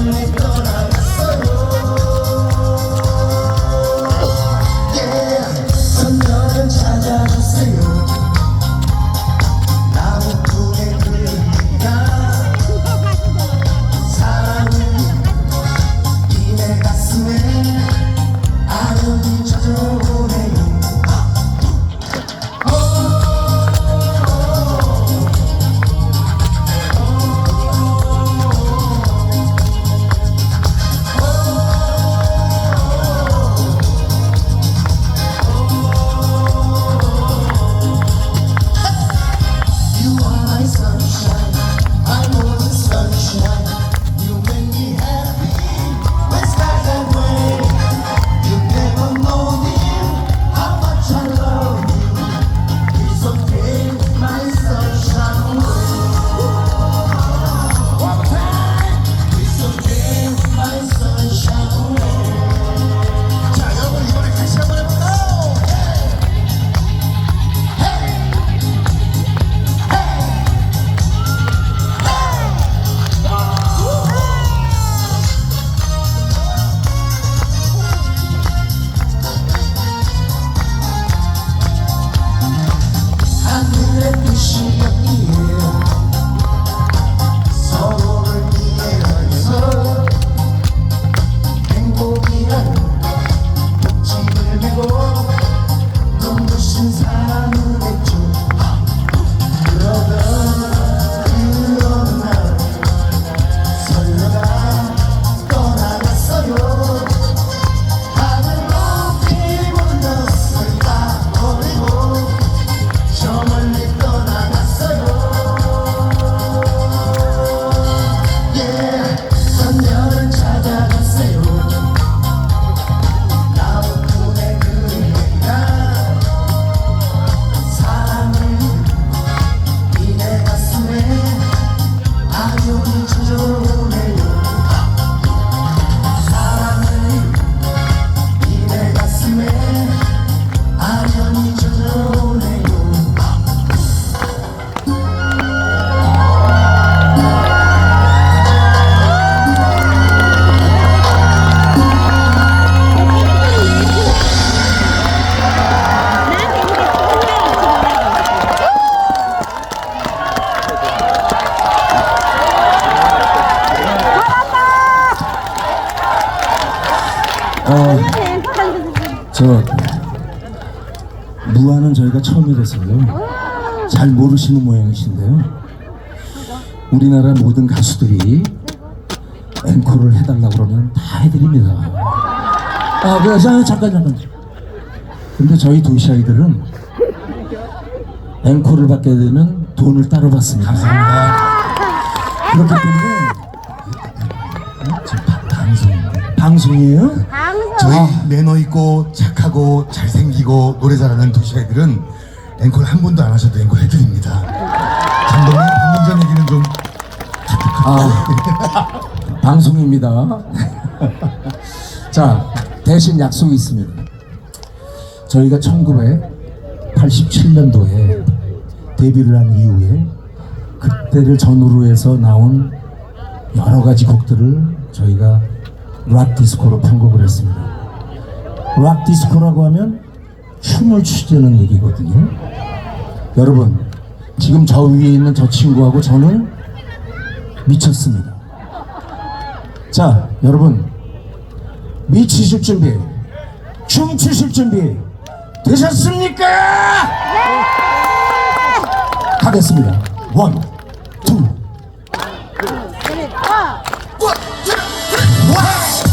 Con 처음이라서요. 잘 모르시는 모양이신데요. 우리나라 모든 가수들이 앵콜을 해달라고 그러면 다 해드립니다. 아, 그, 자, 잠깐, 잠깐. 근데 저희 도시 아이들은 앵콜을 받게 되면 돈을 따로 받습니다. 그렇기 때문에 어? 지금 바- 방송 방송이에요? 저희 매너 있고 착하고 잘생기고 노래 잘하는 도시 아이들은 앵콜 한 번도 안 하셔도 앵콜 해드립니다. 감독님 방금 전 얘기는 좀 아, 방송입니다. 자, 대신 약속이 있습니다. 저희가 1987년도에 데뷔를 한 이후에 그때를 전후로 해서 나온 여러 가지 곡들을 저희가 락 디스코로 편곡을 했습니다. 락 디스코라고 하면 춤을 추자는 얘기거든요. 여러분, 지금 저 위에 있는 저 친구하고 저는 미쳤습니다. 자, 여러분 미치실 준비, 춤추실 준비 되셨습니까? 하겠습니다. 원, 투. 자,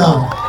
No.